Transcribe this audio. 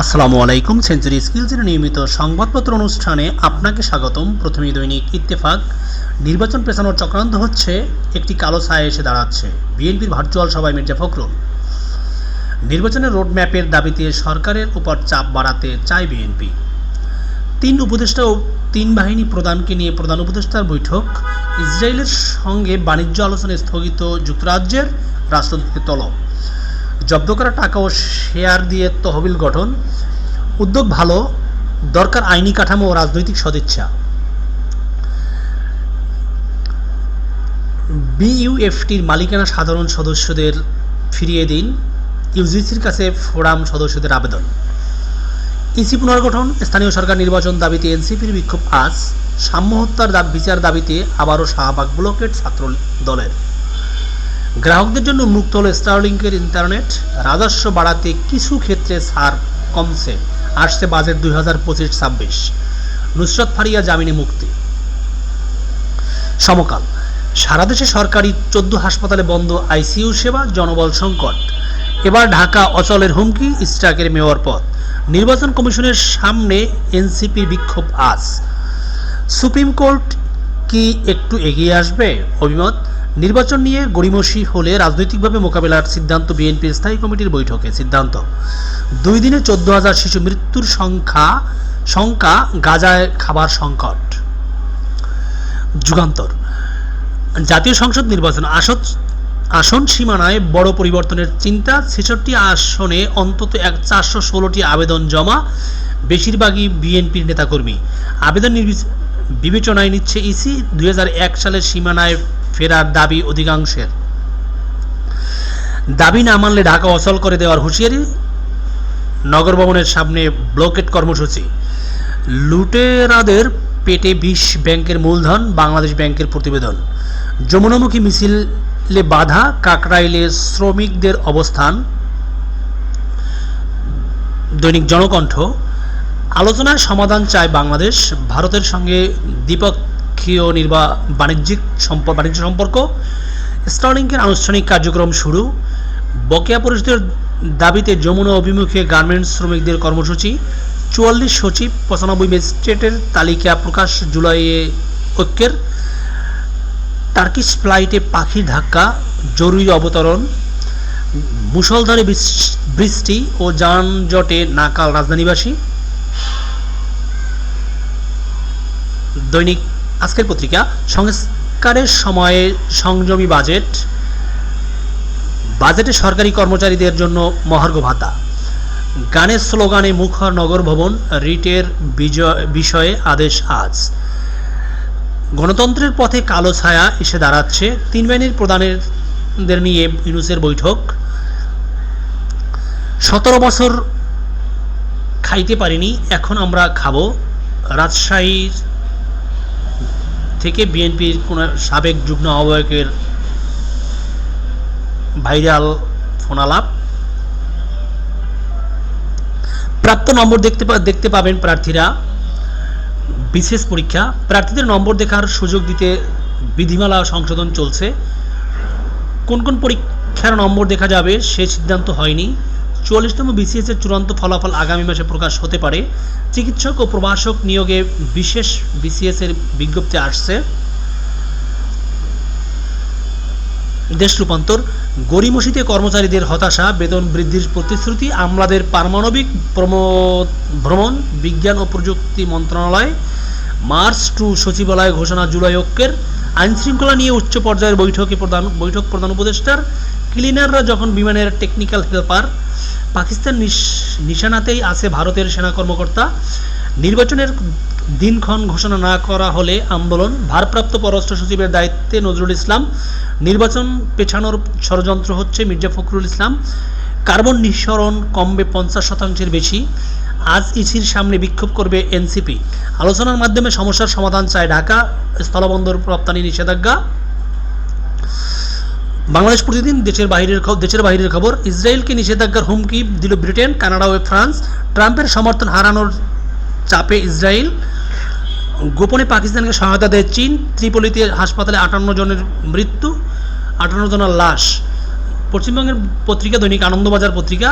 আসসালামু আলাইকুম সেঞ্চুরি স্কিলসের নিয়মিত সংবাদপত্র অনুষ্ঠানে আপনাকে স্বাগতম। প্রথমে দৈনিক ইত্তেফাক। নির্বাচন পেছানোর চক্রান্ত হচ্ছে, একটি কালো ছায়া এসে দাঁড়াচ্ছে। বিএনপির ভার্চুয়াল সভায় মির্জা ফখরুল। নির্বাচনের রোডম্যাপের দাবিতে সরকারের উপর চাপ বাড়াতে চায় বিএনপি। তিন উপদেষ্টা ও তিন বাহিনী প্রধানকে নিয়ে প্রধান উপদেষ্টার বৈঠক। ইসরায়েলের সঙ্গে বাণিজ্য আলোচনা স্থগিত যুক্তরাজ্যের রাষ্ট্রদূতের তলব। জব্দ করা টাকা ও শেয়ার দিয়ে তহবিল গঠন। উদ্যোগ ভালো, দরকার আইনি কাঠামো ও রাজনৈতিক সদিচ্ছা। বিইউএফটির মালিকানা সাধারণ সদস্যদের ফিরিয়ে দিন। ইউজিসির কাছে ফোরাম সদস্যদের আবেদন। ইসি পুনর্গঠন, স্থানীয় সরকার নির্বাচন দাবিতে এনসিপির বিক্ষোভ আজ। সাম্য হত্যার বিচার দাবিতে আবারও শাহবাগ ব্লকের ছাত্র দলের গ্রাহকদের জন্য মুক্ত হলো স্টারলিংকের ইন্টারনেট রাজস্ব বাড়াতে কিছু ক্ষেত্রে ছাড় কমছে। আসছে বাজেট দুই হাজার পঁচিশ ছাব্বিশ। নুসরত ফারিয়া, জামিনে মুক্তি। সমকাল। সারা দেশে সরকারি চোদ্দ হাসপাতালে বন্ধ আইসিইউ সেবা, জনবল সংকট। এবার ঢাকা অচলের হুমকি স্ট্রাকের মেয়র পদ। নির্বাচন কমিশনের সামনে এনসিপি বিক্ষোভ আজ। সুপ্রিম কোর্ট কি একটু এগিয়ে আসবে? অভিমত নির্বাচন নিয়ে গড়িমসি হলে রাজনৈতিকভাবে মোকাবেলার সিদ্ধান্ত বিএনপির স্থায়ী কমিটির বৈঠকে সিদ্ধান্ত। দুই দিনে চোদ্দ হাজার শিশু মৃত্যুর সংখ্যা সংখ্যা গাজায় খাবার সংকট। যুগান্তর। জাতীয় সংসদ নির্বাচন আসন আসন সীমানায় বড় পরিবর্তনের চিন্তা, ছেষট্টি আসনে অন্তত এক চারশো ষোলোটি আবেদন জমা, বেশিরভাগই বিএনপির নেতাকর্মী। আবেদন বিবেচনায় নিচ্ছে ইসি। দুই হাজার এক সালের সীমানায় ফেরার দাবি অধিকাংশের। দাবি না মানলে ঢাকা অচল করে দেওয়ার হুঁশিয়ারি, নগর ভবনের সামনে ব্লকেট কর্মসূচি। লুটেরাদের পেটে বিশ ব্যাংকের মূলধন, বাংলাদেশ ব্যাংকের প্রতিবেদন। যমুনামুখী মিছিলে বাধা, কাকরাইলে শ্রমিকদের অবস্থান। দৈনিক জনকণ্ঠ আলোচনায় সমাধান চায় বাংলাদেশ। ভারতের সঙ্গে দ্বিপক্ষীয় নির্বা, বাণিজ্যিক সম্পর্ক বাণিজ্য সম্পর্ক। স্টার্লিংকের আনুষ্ঠানিক কার্যক্রম শুরু। বকেয়া পরিষদের দাবিতে যমুনা অভিমুখে গার্মেন্টস শ্রমিকদের কর্মসূচি। চুয়াল্লিশ সচিব, পঁচানব্বই ম্যাজিস্ট্রেটের তালিকা প্রকাশ জুলাইয়ে ঐক্যের। টার্কিশ ফ্লাইটে পাখির ধাক্কা, জরুরি অবতরণ। মুষলধারে বৃষ্টি ও যানজটে নাকাল রাজধানীবাসী। দৈনিক আজকের পত্রিকা, সংস্কারের সময়ে সংযমী বাজেট, বাজেটে সরকারি কর্মচারীদের জন্য মহার্ঘ ভাতা। গানের স্লোগানে মুখর নগর ভবন, রিটের বিষয়ে আদেশ আজ। গণতন্ত্রের পথে কালো ছায়া এসে দাঁড়াচ্ছে। তিন বাহিনীর প্রধানদের নিয়ে ইউনুসের বৈঠক। সতেরো বছর খাইতে পারিনি, এখন আমরা খাব। রাজশাহীর থেকে বিএনপির কোন সাবেক যুগ্ম আহ্বায়কের ভাইরাল ফোনালাপ। প্রাপ্ত নম্বর দেখতে দেখতে পাবেন প্রার্থীরা। বিশেষ পরীক্ষা। প্রার্থীদের নম্বর দেখার সুযোগ দিতে বিধিমালা সংশোধন চলছে। কোন কোন পরীক্ষার নম্বর দেখা যাবে সে সিদ্ধান্ত হয়নি। চুয়াল্লিশতম বিসিএস এর চূড়ান্ত ফলাফল আগামী মাসে প্রকাশ হতে পারে। চিকিৎসক ও প্রভাষক নিয়োগে বিশেষ বিসিএস এর বিজ্ঞপ্তি আসছে। দেশ রূপান্তর। গরিমসিতে কর্মচারীদের হতাশা, বেতন বৃদ্ধির প্রতিশ্রুতি, আমলাদের পারমাণবিক ভ্রমণ, বিজ্ঞান ও প্রযুক্তি মন্ত্রণালয়, মার্চ টু সচিবালয় ঘোষণা জুলাই ঐক্যের আইন শৃঙ্খলা নিয়ে উচ্চ পর্যায়ের বৈঠকে প্রধান, বৈঠক প্রধান উপদেষ্টার। ক্লিনাররা যখন বিমানের টেকনিক্যাল হেল্পার পাকিস্তান নিশ- নিশানাতেই আছে ভারতের সেনা কর্মকর্তা। নির্বাচনের দিনক্ষণ ঘোষণা না করা হলে আন্দোলন ভারপ্রাপ্ত পররাষ্ট্র সচিবের দায়িত্বে নজরুল ইসলাম। নির্বাচন পেছানোর ষড়যন্ত্র হচ্ছে মির্জা ফখরুল ইসলাম। কার্বন নিঃসরণ কমবে পঞ্চাশ শতাংশের বেশি। আজ ইসির সামনে বিক্ষোভ করবে এনসিপি। আলোচনার মাধ্যমে সমস্যার সমাধান চায় ঢাকা। স্থলবন্দর রপ্তানি নিষেধাজ্ঞা। বাংলাদেশ প্রতিদিন দেশের বাইরের দেশের বাইরের খবর। ইসরায়েলকে নিষেধাজ্ঞার হুমকি দিল ব্রিটেন, কানাডা ও ফ্রান্স। ট্রাম্পের সমর্থন হারানোর চাপে ইসরায়েল। গোপনে পাকিস্তানকে সহায়তা দেয় চীন। ত্রিপলিতে হাসপাতালে আটান্ন জনের মৃত্যু, আটান্ন জনের লাশ। পশ্চিমবঙ্গের পত্রিকা, দৈনিক আনন্দবাজার পত্রিকা